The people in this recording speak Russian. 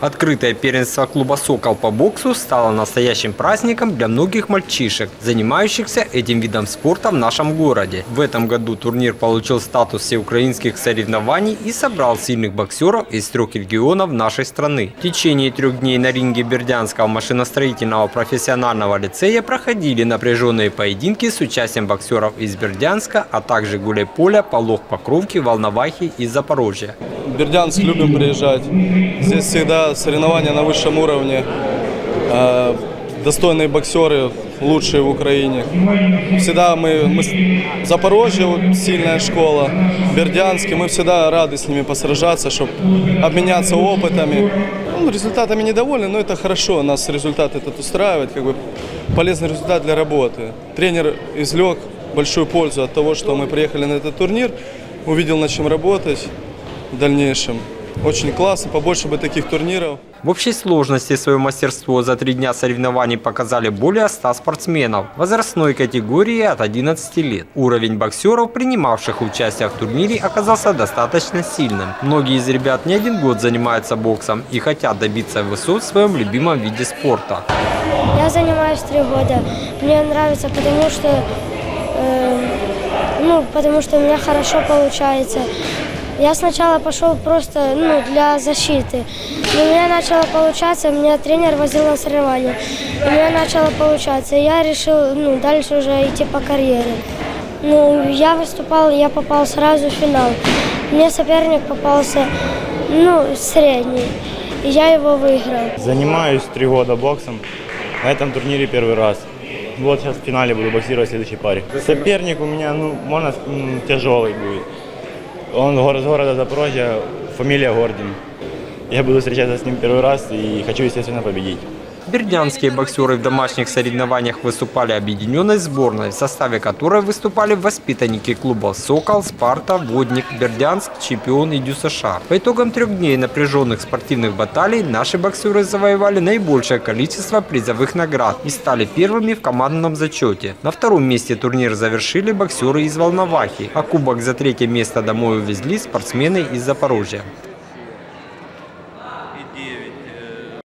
Открытое первенство клуба «Сокол» по боксу стало настоящим праздником для многих мальчишек, занимающихся этим видом спорта в нашем городе. В этом году турнир получил статус всеукраинских соревнований и собрал сильных боксеров из трех регионов нашей страны. В течение трех дней на ринге Бердянского машиностроительного профессионального лицея проходили напряженные поединки с участием боксеров из Бердянска, а также Гуляйполя, Полог Покровки, Волновахи и Запорожья. Бердянск любим приезжать. Здесь всегда соревнования на высшем уровне. Э, Достойные боксеры, лучшие в Украине. Всегда мы, мы Запорожье, вот, сильная школа, Бердянске, мы всегда рады с ними посражаться, чтобы обменяться опытами. Ну, результатами недовольны, но это хорошо, нас результат этот устраивает, как бы полезный результат для работы. Тренер извлек большую пользу от того, что мы приехали на этот турнир, увидел над чем работать в дальнейшем. Очень классно, побольше бы таких турниров. В общей сложности свое мастерство за три дня соревнований показали более 100 спортсменов возрастной категории от 11 лет. Уровень боксеров, принимавших участие в турнире, оказался достаточно сильным. Многие из ребят не один год занимаются боксом и хотят добиться высот в своем любимом виде спорта. Я занимаюсь три года. Мне нравится, потому что, э, ну, потому что у меня хорошо получается. Я сначала пошел просто ну, для защиты. Но у меня начало получаться, меня тренер возил на соревнования. У меня начало получаться. Я решил ну, дальше уже идти по карьере. Ну, я выступал, я попал сразу в финал. Мне соперник попался, ну, средний. И я его выиграл. Занимаюсь три года боксом. На этом турнире первый раз. Вот сейчас в финале буду боксировать в следующей паре. Соперник у меня, ну, можно, тяжелый будет. Он гор- с города Запорожья, фамилия Гордин. Я буду встречаться с ним первый раз и хочу, естественно, победить. Бердянские боксеры в домашних соревнованиях выступали объединенной сборной, в составе которой выступали воспитанники клубов «Сокол», «Спарта», «Водник», «Бердянск», «Чемпион» и «ДЮСШ». По итогам трех дней напряженных спортивных баталий наши боксеры завоевали наибольшее количество призовых наград и стали первыми в командном зачете. На втором месте турнир завершили боксеры из Волновахи, а кубок за третье место домой увезли спортсмены из Запорожья.